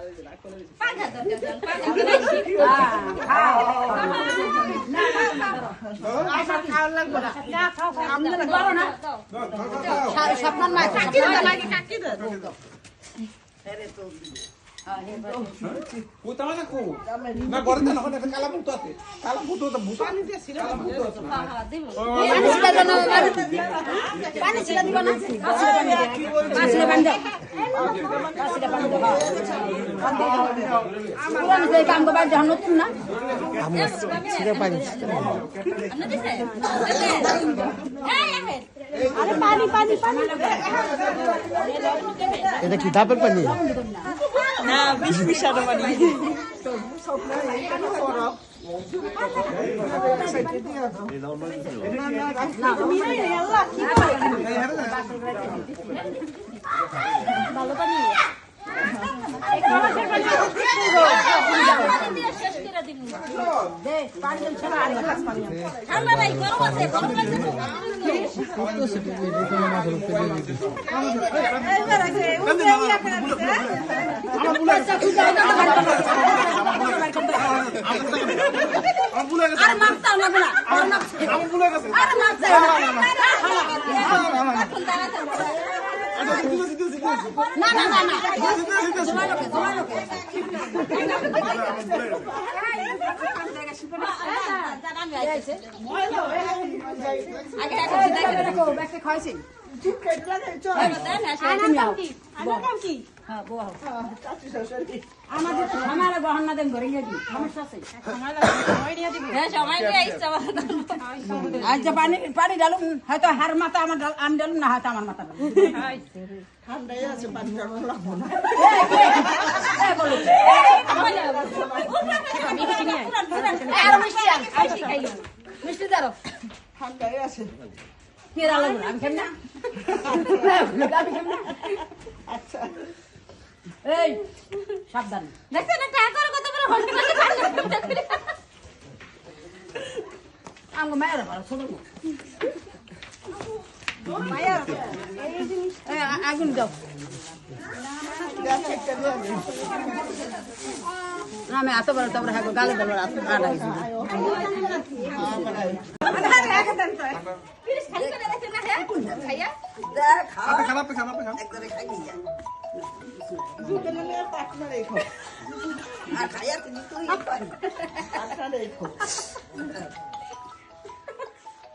কারা শুরু করেছেন তো? কারা দান করেছেন অনেক? এটা কি আহেন নাকি আলু শিয়ে দিব করে আলো উড়ে গেছে এডি করো রে দাদি আগে বাচ্চা লেন না এটা পূজা না কো হ্যাঁ, হ্যাঁ, দিব। পানি না পানি দাও পানি না ডাবের পানি আর না আচ্ছা না না না। আগে এই বিদায় করে দেখো ব্যাগটা খাইছি দেন, আসেন। তুমি আও হ্যাঁ বউ আও আমাদের তো আমার গহন দেন ঘরে গিয়ে দিই সমস্যা আছে? হ্যাঁ, সময় নিয়ে ইচ্ছা মতো দেন। আজ যে পানি পানি ডালুম হয়তো হার মাথা আমার ডাল আমি ডালুম না হয়তো আমার মাথা আরও মিষ্টি দাঁড়ো কেরা লাগবে আমি খেম না না এই সাবধান। দেখছেন না, টাকা করে কত বড় হোটেল আছে, টাকা মায়ের ভালো ছোট না এই, আ- আগুন দাও। আমি এত বড় তারপরে হ্যাঁ গালে দেবো খালি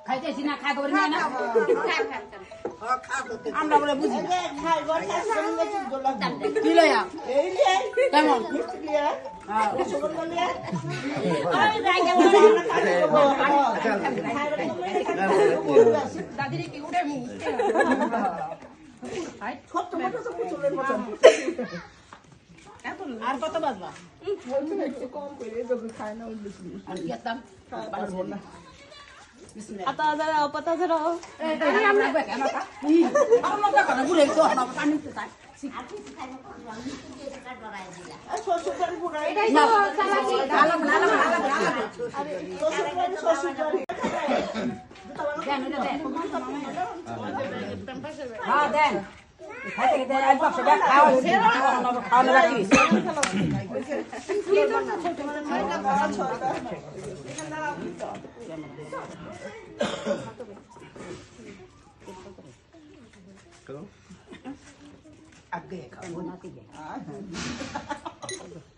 খাইতেছি না খাই খবর না। আমরা বলে বুঝি কি লইয়া কেমন দাদিরে কি উড়ে মুখ আর কত বাজবা আর কি করতাম? এই, এই, আমরা বেক, আমরা কা- ই, আমরা বেক না, তো, আমরা পানি দিতে চাই। না, আলাম না, আলাম না, আলাম না, আলাম না। দেন, ওটা দেন। হ্যাঁ দেন খাওয়ানো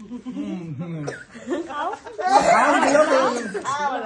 嗯嗯，好，好，